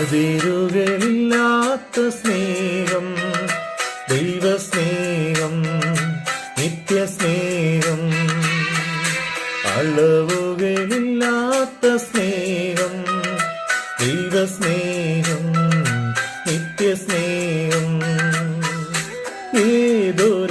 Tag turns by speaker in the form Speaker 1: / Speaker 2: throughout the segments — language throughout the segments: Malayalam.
Speaker 1: അതിരുകളില്ലാത്ത സ്നേഹം ദൈവസ്നേഹം നിത്യസ്നേഹം. അളവുകളില്ലാത്ത സ്നേഹം ദൈവസ്നേഹം നിത്യസ്നേഹം. ഏതൊരവസ്ഥയിലും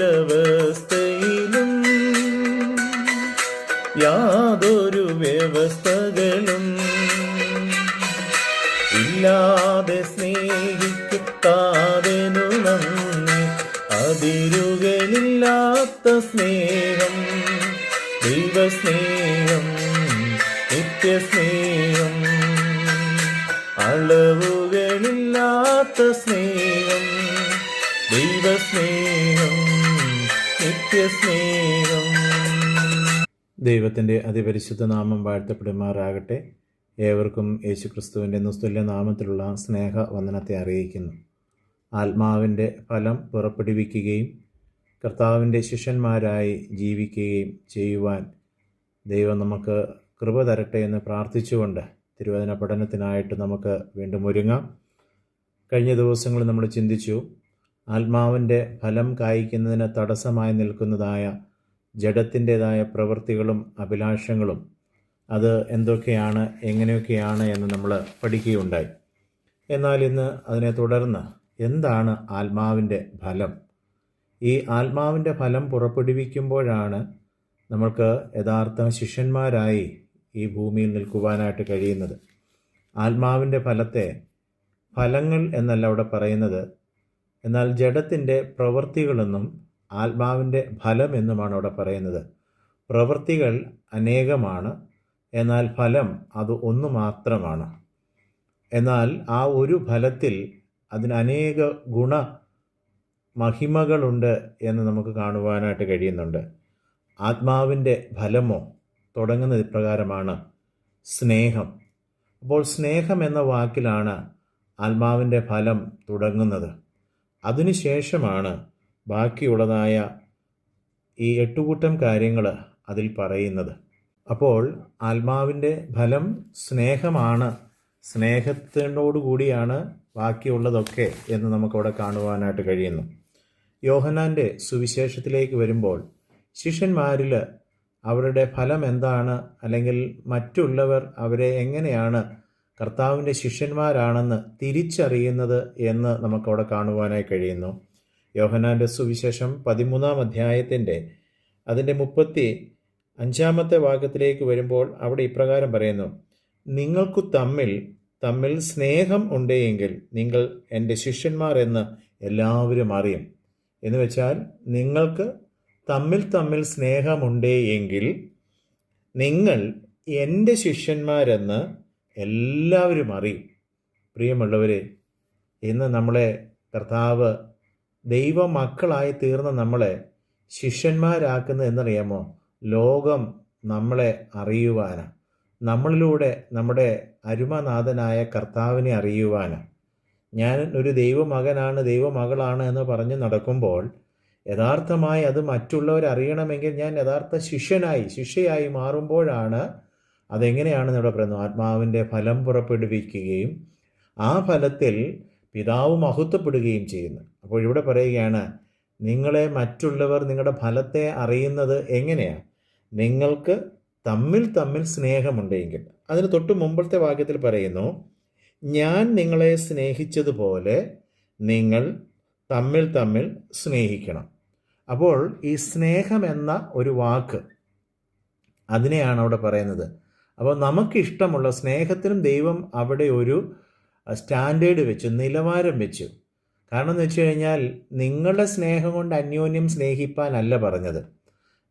Speaker 1: ദൈവസ്നേഹം ദൈവത്തിന്റെ അതിപരിശുദ്ധ നാമം വാഴ്ത്തപ്പെടുമാറാകട്ടെ. ഏവർക്കും യേശുക്രിസ്തുവിന്റെ നിസ്തുല്യ നാമത്തിലുള്ള സ്നേഹ വന്ദനത്തെ അറിയിക്കുന്നു. ആത്മാവിന്റെ ഫലം പുറപ്പെടുവിക്കുകയും കർത്താവിന്റെ ശിഷ്യന്മാരായി ജീവിക്കുകയും ചെയ്യുവാൻ ദൈവം നമുക്ക് കൃപ തരട്ടെ എന്ന് പ്രാർത്ഥിച്ചുകൊണ്ട് തിരുവചന പഠനത്തിനായിട്ട് നമുക്ക് വീണ്ടും ഒരുങ്ങാം. കഴിഞ്ഞ ദിവസങ്ങളിൽ നമ്മൾ ചിന്തിച്ചു ആത്മാവിന്റെ ഫലം കായ്ക്കുന്നതിന് തടസ്സമായി നിൽക്കുന്നതായ ജഡത്തിന്റെതായ പ്രവൃത്തികളും അഭിലാഷങ്ങളും അത് എന്തൊക്കെയാണ് എങ്ങനെയൊക്കെയാണ് എന്ന് നമ്മൾ പഠിക്കുകയുണ്ടായി. എന്നാൽ ഇന്ന് അതിനെ തുടർന്ന് എന്താണ് ആത്മാവിന്റെ ഫലം? ഈ ആത്മാവിന്റെ ഫലം പുറപ്പെടുവിക്കുമ്പോഴാണ് നമ്മൾക്ക് യഥാർത്ഥ ശിഷ്യന്മാരായി ഈ ഭൂമിയിൽ നിൽക്കുവാനായിട്ട് കഴിയുന്നത്. ആത്മാവിന്റെ ഫലത്തെ ഫലങ്ങൾ എന്നല്ല അവിടെ പറയുന്നത്. എന്നാൽ ജഡത്തിന്റെ പ്രവൃത്തികളെന്നും ആത്മാവിന്റെ ഫലം എന്നുമാണ് അവിടെ പറയുന്നത്. പ്രവൃത്തികൾ അനേകമാണ് എന്നാൽ ഫലം അത് ഒന്ന് മാത്രമാണ്. എന്നാൽ ആ ഒരു ഫലത്തിൽ അതിന് അനേക ഗുണ മഹിമകളുണ്ട് എന്ന് നമുക്ക് കാണുവാനായിട്ട് കഴിയുന്നുണ്ട്. ആത്മാവിന്റെ ഫലമോ തുടങ്ങുന്നത് ഇപ്രകാരമാണ്. സ്നേഹം. അപ്പോൾ സ്നേഹം എന്ന വാക്കിലാണ് ആത്മാവിന്റെ ഫലം തുടങ്ങുന്നത്. അതിനുശേഷമാണ് ബാക്കിയുള്ളതായ ഈ എട്ടുകൂട്ടം കാര്യങ്ങൾ അതിൽ പറയുന്നത്. അപ്പോൾ ആത്മാവിന്റെ ഫലം സ്നേഹമാണ്. സ്നേഹത്തിനോടുകൂടിയാണ് ബാക്കിയുള്ളതൊക്കെ എന്ന് നമുക്കവിടെ കാണുവാനായിട്ട് കഴിയുന്നു. യോഹനാന്റെ സുവിശേഷത്തിലേക്ക് വരുമ്പോൾ ശിഷ്യന്മാരിൽ അവരുടെ ഫലം എന്താണ്? അല്ലെങ്കിൽ മറ്റുള്ളവർ അവരെ എങ്ങനെയാണ് കർത്താവിന്റെ ശിഷ്യന്മാരാണെന്ന് തിരിച്ചറിയുന്നത് എന്ന് നമുക്കവിടെ കാണുവാനായി കഴിയുന്നു. യോഹനാന്റെ സുവിശേഷം പതിമൂന്നാം അധ്യായത്തിന്റെ അതിന്റെ മുപ്പത്തി അഞ്ചാമത്തെ ഭാഗത്തിലേക്ക് വരുമ്പോൾ അവിടെ ഇപ്രകാരം പറയുന്നു നിങ്ങൾക്കു തമ്മിൽ തമ്മിൽ സ്നേഹം ഉണ്ടെങ്കിൽ നിങ്ങൾ എന്റെ ശിഷ്യന്മാർ എന്ന് എല്ലാവരും അറിയും. എന്ന് വെച്ചാൽ നിങ്ങൾക്ക് തമ്മിൽ തമ്മിൽ സ്നേഹമുണ്ടെങ്കിൽ നിങ്ങൾ എന്റെ ശിഷ്യന്മാരെന്ന് എല്ലാവരും അറിയും. പ്രിയമുള്ളവരെ ഇന്ന് നമ്മളെ കർത്താവ് ദൈവമക്കളായി തീർന്ന നമ്മളെ ശിഷ്യന്മാരാക്കുന്നത് എന്നറിയാമോ? ലോകം നമ്മളെ അറിയുവാനാണ് നമ്മളിലൂടെ നമ്മുടെ അരുമനാഥനായ കർത്താവിനെ അറിയുവാനാണ് ഞാൻ ഒരു ദൈവമകനാണ് ദൈവമകളാണ് എന്ന് പറഞ്ഞ് നടക്കുമ്പോൾ യഥാർത്ഥമായി അത് മറ്റുള്ളവരറിയണമെങ്കിൽ ഞാൻ യഥാർത്ഥ ശിഷ്യനായി ശിഷ്യയായി മാറുമ്പോഴാണ് അതെങ്ങനെയാണെന്ന് ഇവിടെ പറയുന്നു ആത്മാവിന്റെ ഫലം പുറപ്പെടുവിക്കുകയും ആ ഫലത്തിൽ പിതാവ് മഹത്വപ്പെടുകയും ചെയ്യുന്നു. അപ്പോൾ ഇവിടെ പറയുകയാണ് നിങ്ങളെ മറ്റുള്ളവർ നിങ്ങളുടെ ഫലത്തെ അറിയുന്നത് എങ്ങനെയാണ് നിങ്ങൾക്ക് തമ്മിൽ തമ്മിൽ സ്നേഹമുണ്ടെങ്കിൽ. അതിന് തൊട്ട് മുമ്പത്തെ വാക്യത്തിൽ പറയുന്നു ഞാൻ നിങ്ങളെ സ്നേഹിച്ചതുപോലെ നിങ്ങൾ തമ്മിൽ തമ്മിൽ സ്നേഹിക്കണം. അപ്പോൾ ഈ സ്നേഹം എന്ന ഒരു വാക്ക് അതിനെയാണ് അവിടെ പറയുന്നത്. അപ്പോൾ നമുക്കിഷ്ടമുള്ള സ്നേഹത്തിനും ദൈവം അവിടെ ഒരു സ്റ്റാൻഡേർഡ് വെച്ചു നിലവാരം വെച്ചു. കാരണം എന്ന് വെച്ച് കഴിഞ്ഞാൽ നിങ്ങളുടെ സ്നേഹം കൊണ്ട് അന്യോന്യം സ്നേഹിപ്പാനല്ല പറഞ്ഞത്.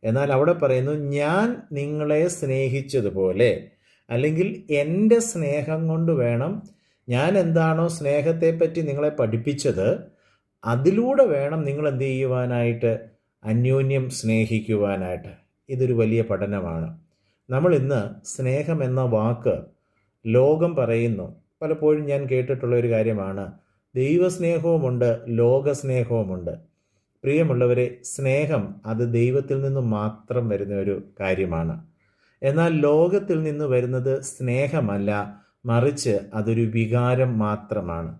Speaker 1: എന്നാൽ അവിടെ പറയുന്നു ഞാൻ നിങ്ങളെ സ്നേഹിച്ചതുപോലെ അല്ലെങ്കിൽ എന്റെ സ്നേഹം കൊണ്ട് വേണം ഞാൻ എന്താണോ സ്നേഹത്തെപ്പറ്റി നിങ്ങളെ പഠിപ്പിച്ചത് അതിലൂടെ വേണം നിങ്ങൾ എന്ത് ചെയ്യുവാനായിട്ട് അന്യോന്യം സ്നേഹിക്കുവാനായിട്ട്. ഇതൊരു വലിയ പഠനമാണ്. നമ്മൾ ഇന്ന് സ്നേഹം എന്ന വാക്ക് ലോകം പറയുന്നു. പലപ്പോഴും ഞാൻ കേട്ടിട്ടുള്ള ഒരു കാര്യമാണ്. ദൈവസ്നേഹവുമുണ്ട് ലോകസ്നേഹവുമുണ്ട്. പ്രിയമുള്ളവരെ സ്നേഹം അത് ദൈവത്തിൽ നിന്ന് മാത്രം വരുന്ന ഒരു കാര്യമാണ്. എന്നാൽ ലോകത്തിൽ നിന്ന് വരുന്നത് സ്നേഹമല്ല മറിച്ച് അതൊരു വികാരം മാത്രമാണ്.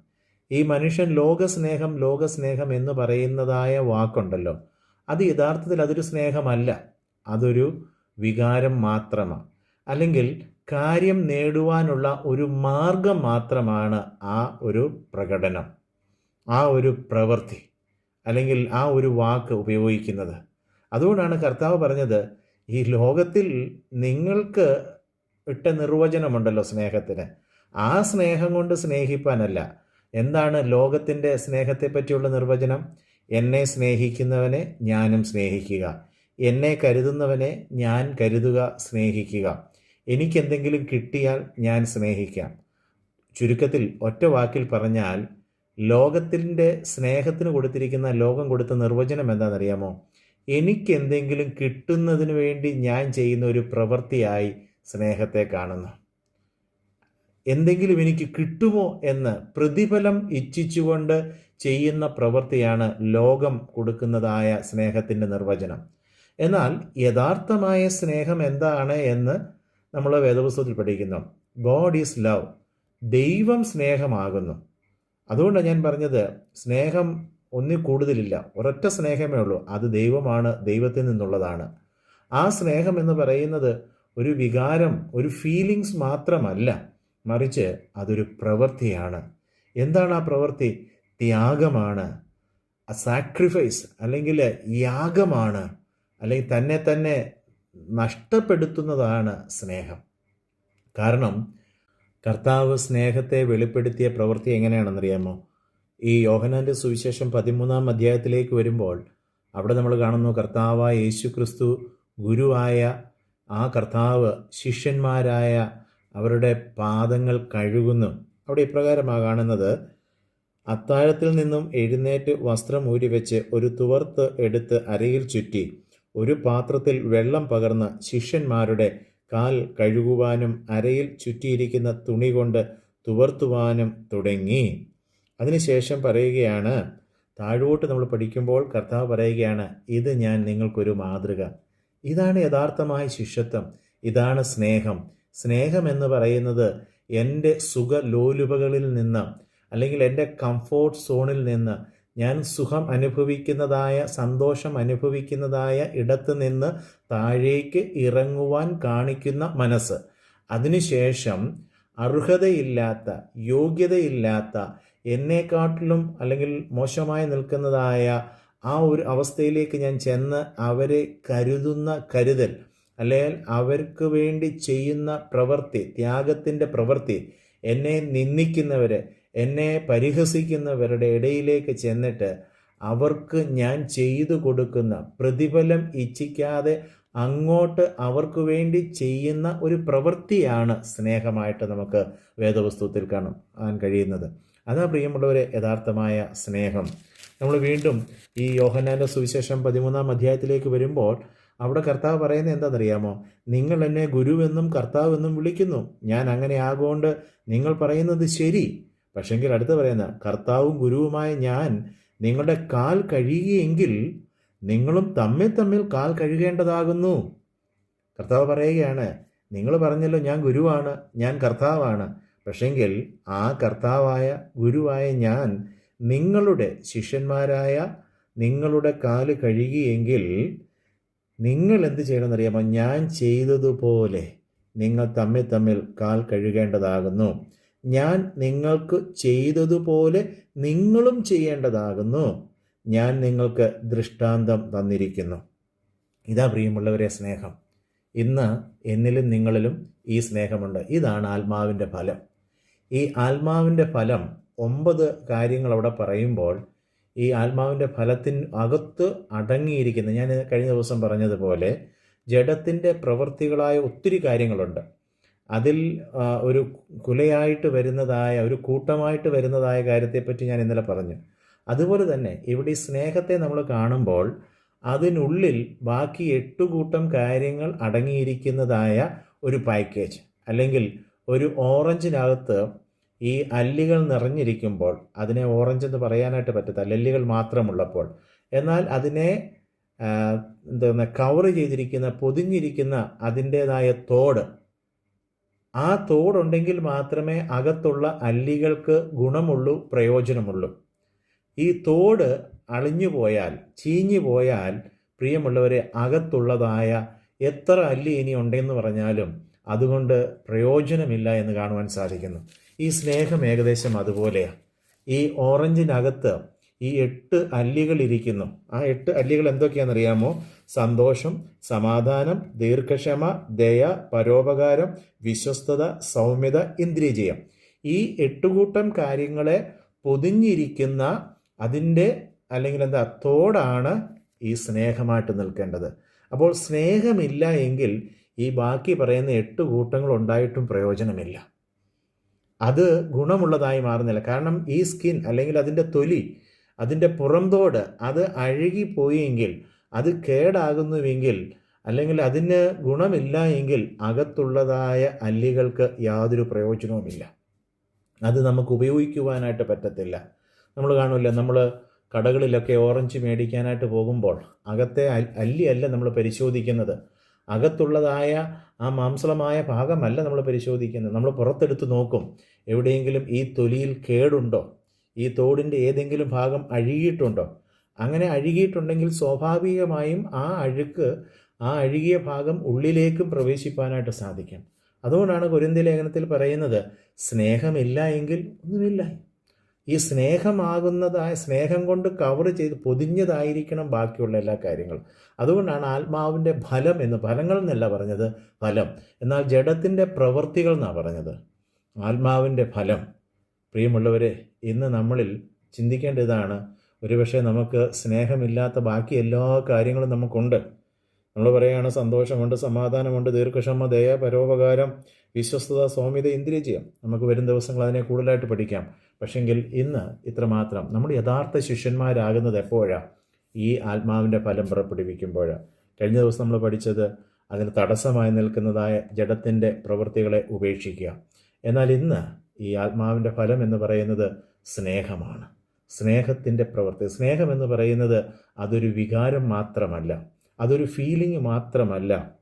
Speaker 1: ഈ മനുഷ്യൻ ലോകസ്നേഹം ലോകസ്നേഹം എന്ന് പറയുന്നതായ വാക്കുണ്ടല്ലോ. അത് യഥാർത്ഥത്തിൽ അതൊരു സ്നേഹമല്ല. അതൊരു വികാരം മാത്രമാണ്. അല്ലെങ്കിൽ കാര്യം നേടുവാനുള്ള ഒരു മാർഗം മാത്രമാണ് ആ ഒരു പ്രകടനം ആ ഒരു പ്രവൃത്തി അല്ലെങ്കിൽ ആ ഒരു വാക്ക് ഉപയോഗിക്കുന്നത്. അതുകൊണ്ടാണ് കർത്താവ് പറഞ്ഞത് ഈ ലോകത്തിൽ നിങ്ങൾക്ക് ഇട്ട നിർവചനമുണ്ടല്ലോ സ്നേഹത്തിന്. ആ സ്നേഹം കൊണ്ട് സ്നേഹിപ്പാനല്ല. എന്താണ് ലോകത്തിന്റെ സ്നേഹത്തെപ്പറ്റിയുള്ള നിർവചനം? എന്നെ സ്നേഹിക്കുന്നവനെ ഞാനും സ്നേഹിക്കുക. എന്നെ കരുതുന്നവനെ ഞാൻ കരുതുക സ്നേഹിക്കുക. എനിക്കെന്തെങ്കിലും കിട്ടിയാൽ ഞാൻ സ്നേഹിക്കാം. ചുരുക്കത്തിൽ ഒറ്റ വാക്കിൽ പറഞ്ഞാൽ ലോകത്തിന്റെ സ്നേഹത്തിന് കൊടുത്തിരിക്കുന്ന ലോകം കൊടുത്ത നിർവചനം എന്താണെന്നറിയാമോ? എനിക്കെന്തെങ്കിലും കിട്ടുന്നതിന് വേണ്ടി ഞാൻ ചെയ്യുന്ന ഒരു പ്രവൃത്തിയായി സ്നേഹത്തെ കാണുന്നു. എന്തെങ്കിലും എനിക്ക് കിട്ടുമോ എന്ന് പ്രതിഫലം ഇച്ഛിച്ചുകൊണ്ട് ചെയ്യുന്ന പ്രവൃത്തിയാണ് ലോകം കൊടുക്കുന്നതായ സ്നേഹത്തിന്റെ നിർവചനം. എന്നാൽ യഥാർത്ഥമായ സ്നേഹം എന്താണ് എന്ന് നമ്മൾ വേദപുസ്തകത്തിൽ പഠിക്കുന്നു. ഗോഡ് ഈസ് ലവ് ദൈവം സ്നേഹമാകുന്നു. അതുകൊണ്ടാണ് ഞാൻ പറഞ്ഞത് സ്നേഹം ഒന്നിൽ കൂടുതലില്ല. ഒരൊറ്റ സ്നേഹമേ ഉള്ളൂ. അത് ദൈവമാണ് ദൈവത്തിൽ നിന്നുള്ളതാണ്. ആ സ്നേഹം എന്ന് പറയുന്നത് ഒരു വികാരം ഒരു ഫീലിങ്സ് മാത്രമല്ല. മറിച്ച് അതൊരു പ്രവൃത്തിയാണ്. എന്താണ് ആ പ്രവൃത്തി? ത്യാഗമാണ്. സാക്രിഫൈസ് അല്ലെങ്കിൽ യാഗമാണ്. അല്ലെങ്കിൽ തന്നെ തന്നെ നഷ്ടപ്പെടുത്തുന്നതാണ് സ്നേഹം. കാരണം കർത്താവ് സ്നേഹത്തെ വെളിപ്പെടുത്തിയ പ്രവൃത്തി എങ്ങനെയാണെന്നറിയാമോ? ഈ യോഹനാന്റെ സുവിശേഷം പതിമൂന്നാം അധ്യായത്തിലേക്ക് വരുമ്പോൾ അവിടെ നമ്മൾ കാണുന്നു കർത്താവായ യേശു ക്രിസ്തു ഗുരുവായ ആ കർത്താവ് ശിഷ്യന്മാരായ അവരുടെ പാദങ്ങൾ കഴുകുന്നു. അവിടെ ഇപ്രകാരമാണ് കാണുന്നത്. അത്താഴത്തിൽ നിന്നും എഴുന്നേറ്റ് വസ്ത്രം ഊരിവെച്ച് ഒരു തുവർത്ത് എടുത്ത് അരയിൽ ചുറ്റി ഒരു പാത്രത്തിൽ വെള്ളം പകർന്ന് ശിഷ്യന്മാരുടെ കാൽ കഴുകുവാനും അരയിൽ ചുറ്റിയിരിക്കുന്ന തുണി കൊണ്ട് തുവർത്തുവാനും തുടങ്ങി. അതിനുശേഷം പറയുകയാണ് താഴോട്ട് നമ്മൾ പഠിക്കുമ്പോൾ കർത്താവ് പറയുകയാണ് ഇത് ഞാൻ നിങ്ങൾക്കൊരു മാതൃക. ഇതാണ് യഥാർത്ഥമായ ശിഷ്യത്വം. ഇതാണ് സ്നേഹം. സ്നേഹം എന്ന് പറയുന്നത് എന്റെ സുഖലോലുപകളിൽ നിന്ന് അല്ലെങ്കിൽ എന്റെ കംഫോർട്ട് സോണിൽ നിന്ന് ഞാൻ സുഖം അനുഭവിക്കുന്നതായ സന്തോഷം അനുഭവിക്കുന്നതായ ഇടത്ത് നിന്ന് താഴേക്ക് ഇറങ്ങുവാൻ കാണിക്കുന്ന മനസ്സ്. അതിനുശേഷം അർഹതയില്ലാത്ത യോഗ്യതയില്ലാത്ത എന്നെക്കാട്ടിലും അല്ലെങ്കിൽ മോശമായി നിൽക്കുന്നതായ ആ ഒരു അവസ്ഥയിലേക്ക് ഞാൻ ചെന്ന് അവരെ കരുതുന്ന കരുതൽ അല്ലെങ്കിൽ അവർക്ക് വേണ്ടി ചെയ്യുന്ന പ്രവൃത്തി ത്യാഗത്തിന്റെ പ്രവൃത്തി എന്നെ നിന്ദിക്കുന്നവരെ എന്നെ പരിഹസിക്കുന്നവരുടെ ഇടയിലേക്ക് ചെന്നിട്ട് അവർക്ക് ഞാൻ ചെയ്തു കൊടുക്കുന്ന പ്രതിഫലം ഇച്ഛിക്കാതെ അങ്ങോട്ട് അവർക്ക് വേണ്ടി ചെയ്യുന്ന ഒരു പ്രവൃത്തിയാണ് സ്നേഹമായിട്ട് നമുക്ക് വേദവസ്തുത്തിൽ കാണാൻ കഴിയുന്നത്. അതാ പ്രിയമുള്ളവരെ യഥാർത്ഥമായ സ്നേഹം. നമ്മൾ വീണ്ടും ഈ യോഹനാന്റെ സുവിശേഷം പതിമൂന്നാം അധ്യായത്തിലേക്ക് വരുമ്പോൾ അവിടെ കർത്താവ് പറയുന്നത് എന്താണെന്നറിയാമോ? നിങ്ങൾ എന്നെ ഗുരുവെന്നും കർത്താവെന്നും വിളിക്കുന്നു. ഞാൻ അങ്ങനെ ആകൊണ്ട് നിങ്ങൾ പറയുന്നത് ശരി. പക്ഷെങ്കിൽ അടുത്ത് പറയുന്ന കർത്താവും ഗുരുവുമായ ഞാൻ നിങ്ങളുടെ കാൽ കഴുകിയെങ്കിൽ നിങ്ങളും തമ്മിൽ തമ്മിൽ കാൽ കഴുകേണ്ടതാകുന്നു. കർത്താവ് പറയുകയാണ് നിങ്ങൾ പറഞ്ഞല്ലോ ഞാൻ ഗുരുവാണ് ഞാൻ കർത്താവാണ്. പക്ഷെങ്കിൽ ആ കർത്താവായ ഗുരുവായ ഞാൻ നിങ്ങളുടെ ശിഷ്യന്മാരായ നിങ്ങളുടെ കാൽ കഴുകിയെങ്കിൽ നിങ്ങൾ എന്ത് ചെയ്യണമെന്നറിയാമോ? ഞാൻ ചെയ്തതുപോലെ നിങ്ങൾ തമ്മിൽ തമ്മിൽ കാൽ കഴുകേണ്ടതാകുന്നു. ഞാൻ നിങ്ങൾക്ക് ചെയ്തതുപോലെ നിങ്ങളും ചെയ്യേണ്ടതാകുന്നു. ഞാൻ നിങ്ങൾക്ക് ദൃഷ്ടാന്തം തന്നിരിക്കുന്നു. ഇതാ പ്രിയമുള്ളവരെ സ്നേഹം. ഇന്ന് എന്നിലും നിങ്ങളിലും ഈ സ്നേഹമുണ്ട്. ഇതാണ് ആത്മാവിന്റെ ഫലം. ഈ ആത്മാവിന്റെ ഫലം ഒമ്പത് കാര്യങ്ങൾ അവിടെ പറയുമ്പോൾ ഈ ആത്മാവിന്റെ ഫലത്തിന് അകത്ത് അടങ്ങിയിരിക്കുന്ന ഞാൻ കഴിഞ്ഞ ദിവസം പറഞ്ഞതുപോലെ ജഡത്തിന്റെ പ്രവൃത്തികളായ ഒത്തിരി കാര്യങ്ങളുണ്ട്. അതിൽ ഒരു കുലയായിട്ട് വരുന്നതായ ഒരു കൂട്ടമായിട്ട് വരുന്നതായ കാര്യത്തെപ്പറ്റി ഞാൻ ഇന്നലെ പറഞ്ഞു. അതുപോലെ തന്നെ ഇവിടെ ഈ സ്നേഹത്തെ നമ്മൾ കാണുമ്പോൾ അതിനുള്ളിൽ ബാക്കി എട്ട് കൂട്ടം കാര്യങ്ങൾ അടങ്ങിയിരിക്കുന്നതായ ഒരു പാക്കേജ് അല്ലെങ്കിൽ ഒരു ഓറഞ്ചിനകത്ത് ഈ അല്ലികൾ നിറഞ്ഞിരിക്കുമ്പോൾ അതിനെ ഓറഞ്ച് എന്ന് പറയാനായിട്ട് പറ്റത്തില്ല അല്ലികൾ മാത്രമുള്ളപ്പോൾ. എന്നാൽ അതിനെ എന്താ കവർ ചെയ്തിരിക്കുന്ന പൊതിഞ്ഞിരിക്കുന്ന അതിന്റേതായ തോട് ആ തോടുണ്ടെങ്കിൽ മാത്രമേ അകത്തുള്ള അല്ലികൾക്ക് ഗുണമുള്ളൂ പ്രയോജനമുള്ളൂ. ഈ തോട് അളിഞ്ഞു പോയാൽ ചീഞ്ഞു പോയാൽ പ്രിയമുള്ളവരെ അകത്തുള്ളതായ എത്ര അല്ലി ഇനി ഉണ്ടെന്ന് പറഞ്ഞാലും അതുകൊണ്ട് പ്രയോജനമില്ല എന്ന് കാണുവാൻ സാധിക്കുന്നു. ഈ സ്നേഹം ഏകദേശം അതുപോലെയാണ് ഈ ഓറഞ്ചിനകത്ത് ഈ എട്ട് അല്ലികൾ ഇരിക്കുന്നു. ആ എട്ട് അല്ലികൾ എന്തൊക്കെയാണെന്നറിയാമോ? സന്തോഷം സമാധാനം ദീർഘക്ഷമ ദയ പരോപകാരം വിശ്വസ്തത സൗമ്യത ഇന്ദ്രിയജയം. ഈ എട്ടുകൂട്ടം കാര്യങ്ങളെ പൊതിഞ്ഞിരിക്കുന്ന അതിന്റെ അല്ലെങ്കിൽ എന്താ തോടാണ് ഈ സ്നേഹമായിട്ട് നിൽക്കേണ്ടത്. അപ്പോൾ സ്നേഹമില്ല എങ്കിൽ ഈ ബാക്കി പറയുന്ന എട്ട് കൂട്ടങ്ങൾ ഉണ്ടായിട്ടും പ്രയോജനമില്ല. അത് ഗുണമുള്ളതായി മാറുന്നില്ല. കാരണം ഈ സ്കിൻ അല്ലെങ്കിൽ അതിന്റെ തൊലി അതിന്റെ പുറംതോട് അത് അഴുകിപ്പോയെങ്കിൽ അത് കേടാകുന്നുവെങ്കിൽ അല്ലെങ്കിൽ അതിന് ഗുണമില്ല എങ്കിൽ അകത്തുള്ളതായ അല്ലികൾക്ക് യാതൊരു പ്രയോജനവുമില്ല. അത് നമുക്ക് ഉപയോഗിക്കുവാനായിട്ട് പറ്റത്തില്ല. നമ്മൾ കാണില്ല നമ്മൾ കടകളിലൊക്കെ ഓറഞ്ച് മേടിക്കാനായിട്ട് പോകുമ്പോൾ അകത്തെ അല്ലിയല്ല നമ്മൾ പരിശോധിക്കുന്നത്. അകത്തുള്ളതായ ആ മാംസളമായ ഭാഗമല്ല നമ്മൾ പരിശോധിക്കുന്നത്. നമ്മൾ പുറത്തെടുത്ത് നോക്കും എവിടെയെങ്കിലും ഈ തൊലിയിൽ കേടുണ്ടോ? ഈ തോടിന്റെ ഏതെങ്കിലും ഭാഗം അഴുകിയിട്ടുണ്ടോ? അങ്ങനെ അഴുകിയിട്ടുണ്ടെങ്കിൽ സ്വാഭാവികമായും ആ അഴുക്ക് ആ അഴുകിയ ഭാഗം ഉള്ളിലേക്കും പ്രവേശിപ്പാനായിട്ട് സാധിക്കും. അതുകൊണ്ടാണ് കുരുന്തി ലേഖനത്തിൽ പറയുന്നത് സ്നേഹമില്ല എങ്കിൽ ഒന്നുമില്ല. ഈ സ്നേഹമാകുന്നതായ സ്നേഹം കൊണ്ട് കവർ ചെയ്ത് പൊതിഞ്ഞതായിരിക്കണം ബാക്കിയുള്ള എല്ലാ കാര്യങ്ങളും. അതുകൊണ്ടാണ് ആത്മാവിന്റെ ഫലം എന്ന് ഫലങ്ങൾ എന്നല്ല പറഞ്ഞത് ഫലം. എന്നാൽ ജഡത്തിന്റെ പ്രവൃത്തികൾ എന്നാണ് പറഞ്ഞത്? ആത്മാവിന്റെ ഫലം. പ്രിയമുള്ളവരെ ഇന്ന് നമ്മളിൽ ചിന്തിക്കേണ്ട ഇതാണ് ഒരുപക്ഷെ നമുക്ക് സ്നേഹമില്ലാത്ത ബാക്കി എല്ലാ കാര്യങ്ങളും നമുക്കുണ്ട്. നമ്മൾ പറയുകയാണ് സന്തോഷമുണ്ട് സമാധാനമുണ്ട് ദീർഘക്ഷമ ദയ പരോപകാരം വിശ്വസ്തത സൗമ്യത ഇന്ദ്രിയജയം. നമുക്ക് വരും ദിവസങ്ങൾ അതിനെ കൂടുതലായിട്ട് പഠിക്കാം. പക്ഷെങ്കിൽ ഇന്ന് ഇത്രമാത്രം. നമ്മൾ യഥാർത്ഥ ശിഷ്യന്മാരാകുന്നത് എപ്പോഴാണ് ഈ ആത്മാവിന്റെ ഫലം പുറപ്പെടുവിക്കുമ്പോഴാണ് കഴിഞ്ഞ ദിവസം നമ്മൾ പഠിച്ചത് അതിന് തടസ്സമായി നിൽക്കുന്നതായ ജഡത്തിന്റെ പ്രവൃത്തികളെ ഉപേക്ഷിക്കുക. എന്നാൽ ഇന്ന് ഈ ആത്മാവിന്റെ ഫലം എന്ന് പറയുന്നത് സ്നേഹമാണ്. സ്നേഹത്തിന്റെ പ്രവൃത്തി. സ്നേഹമെന്ന് പറയുന്നത് അതൊരു വികാരം മാത്രമല്ല അതൊരു ഫീലിംഗ് മാത്രമല്ല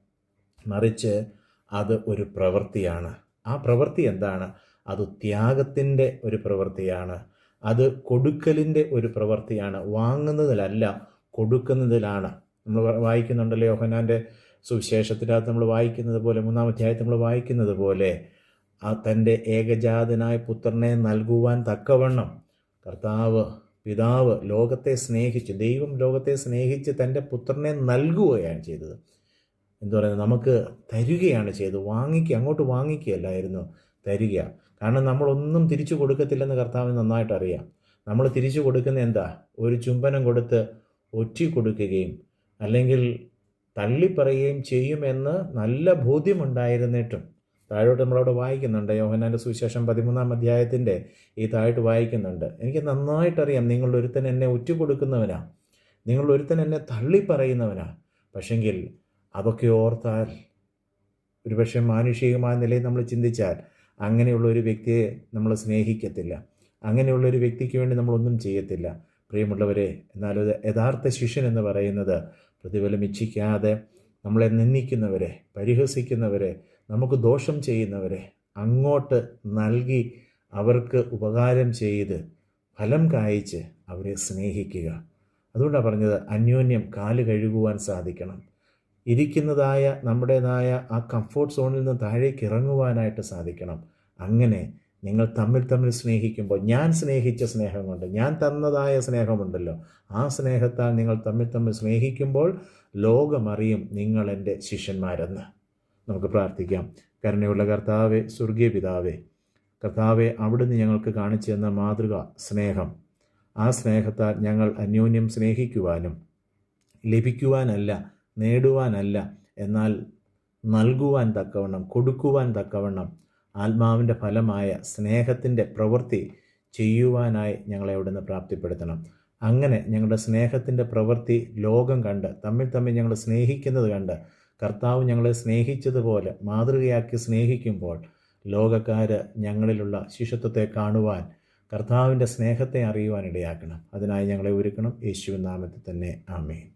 Speaker 1: മറിച്ച് അത് ഒരു പ്രവൃത്തിയാണ്. ആ പ്രവൃത്തി എന്താണ്? അത് ത്യാഗത്തിന്റെ ഒരു പ്രവൃത്തിയാണ്. അത് കൊടുക്കലിന്റെ ഒരു പ്രവൃത്തിയാണ്. വാങ്ങുന്നതിലല്ല കൊടുക്കുന്നതിലാണ്. നമ്മൾ വായിക്കുന്നുണ്ടല്ലോ യോഹനാന്റെ സുവിശേഷത്തിനകത്ത് നമ്മൾ വായിക്കുന്നത് പോലെ മൂന്നാം അധ്യായത്തിൽ നമ്മൾ വായിക്കുന്നത് പോലെ ആ തന്റെ ഏകജാതനായ പുത്രനെ നൽകുവാൻ തക്കവണ്ണം കർത്താവ് പിതാവ് ലോകത്തെ സ്നേഹിച്ച് ദൈവം ലോകത്തെ സ്നേഹിച്ച് തന്റെ പുത്രനെ നൽകുകയാണ് ചെയ്തത്. എന്താ പറയുന്നത് നമുക്ക് തരികയാണ് ചെയ്തത്. വാങ്ങിക്കുക അങ്ങോട്ട് വാങ്ങിക്കുകയല്ലായിരുന്നു തരിക. കാരണം നമ്മളൊന്നും തിരിച്ചു കൊടുക്കത്തില്ലെന്ന് കർത്താവിന് നന്നായിട്ട് അറിയാം. നമ്മൾ തിരിച്ചു കൊടുക്കുന്ന എന്താ? ഒരു ചുംബനം കൊടുത്ത് ഒറ്റി കൊടുക്കുകയും അല്ലെങ്കിൽ തള്ളിപ്പറയുകയും ചെയ്യുമെന്ന് നല്ല ബോധ്യമുണ്ടായിരുന്നിട്ടും താഴോട്ട് നമ്മളവിടെ വായിക്കുന്നുണ്ട്. യോഹനാന്റെ സുവിശേഷം പതിമൂന്നാം അധ്യായത്തിന്റെ ഈ താഴോട്ട് വായിക്കുന്നുണ്ട്. എനിക്ക് നന്നായിട്ടറിയാം നിങ്ങൾ ഒരുത്തൻ എന്നെ ഉറ്റുകൊടുക്കുന്നവനാ. നിങ്ങൾ ഒരുത്തൻ എന്നെ തള്ളിപ്പറയുന്നവനാ. പക്ഷെങ്കിൽ അതൊക്കെ ഓർത്താൽ ഒരുപക്ഷെ മാനുഷികമായ നിലയിൽ നമ്മൾ ചിന്തിച്ചാൽ അങ്ങനെയുള്ള ഒരു വ്യക്തിയെ നമ്മൾ സ്നേഹിക്കത്തില്ല. അങ്ങനെയുള്ള ഒരു വ്യക്തിക്ക് വേണ്ടി നമ്മളൊന്നും ചെയ്യത്തില്ല. പ്രിയമുള്ളവരെ എന്നാൽ യഥാർത്ഥ ശിഷ്യൻ എന്ന് പറയുന്നത് പ്രതിഫലം ഇച്ഛിക്കാതെ നമ്മളെ നിന്ദിക്കുന്നവരെ പരിഹസിക്കുന്നവരെ നമുക്ക് ദോഷം ചെയ്യുന്നവരെ അങ്ങോട്ട് നൽകി അവർക്ക് ഉപകാരം ചെയ്ത് ഫലം കായ്ച്ച് അവരെ സ്നേഹിക്കുക. അതുകൊണ്ടാണ് പറഞ്ഞത് അന്യോന്യം കാൽ കഴുകുവാൻ സാധിക്കണം. ഇരിക്കുന്നതായ നമ്മുടേതായ ആ കംഫോർട്ട് സോണിൽ നിന്ന് താഴേക്ക് ഇറങ്ങുവാനായിട്ട് സാധിക്കണം. അങ്ങനെ നിങ്ങൾ തമ്മിൽ തമ്മിൽ സ്നേഹിക്കുമ്പോൾ ഞാൻ സ്നേഹിച്ച സ്നേഹം കൊണ്ട് ഞാൻ തന്നതായ സ്നേഹമുണ്ടല്ലോ ആ സ്നേഹത്താൽ നിങ്ങൾ തമ്മിൽ തമ്മിൽ സ്നേഹിക്കുമ്പോൾ ലോകമറിയും നിങ്ങൾ എന്റെ ശിഷ്യന്മാരെന്ന്. നമുക്ക് പ്രാർത്ഥിക്കാം. കരുണയുള്ള കർത്താവെ സ്വർഗീയ പിതാവെ കർത്താവെ അവിടുന്ന് ഞങ്ങൾക്ക് കാണിച്ചു തന്ന മാതൃക സ്നേഹം. ആ സ്നേഹത്താൽ ഞങ്ങൾ അന്യോന്യം സ്നേഹിക്കുവാനും ലഭിക്കുവാനല്ല നേടുവാനല്ല എന്നാൽ നൽകുവാൻ തക്കവണ്ണം കൊടുക്കുവാൻ തക്കവണ്ണം ആത്മാവിന്റെ ഫലമായ സ്നേഹത്തിന്റെ പ്രവൃത്തി ചെയ്യുവാനായി ഞങ്ങളെ അവിടുന്ന് പ്രാപ്തിപ്പെടുത്തണം. അങ്ങനെ ഞങ്ങളുടെ സ്നേഹത്തിന്റെ പ്രവൃത്തി ലോകം കണ്ട് തമ്മിൽ തമ്മിൽ ഞങ്ങൾ സ്നേഹിക്കുന്നത് കണ്ട് കർത്താവ് ഞങ്ങളെ സ്നേഹിച്ചതുപോലെ മാതൃകയാക്കി സ്നേഹിക്കുമ്പോൾ ലോകക്കാർ ഞങ്ങളിലുള്ള ശിശുത്വത്തെ കാണുവാൻ കർത്താവിന്റെ സ്നേഹത്തെ അറിയുവാൻ ഇടയാക്കണം. അതിനായി ഞങ്ങളെ ഒരുക്കണം. യേശുവിൻ നാമത്തിൽ തന്നെ. ആമേൻ.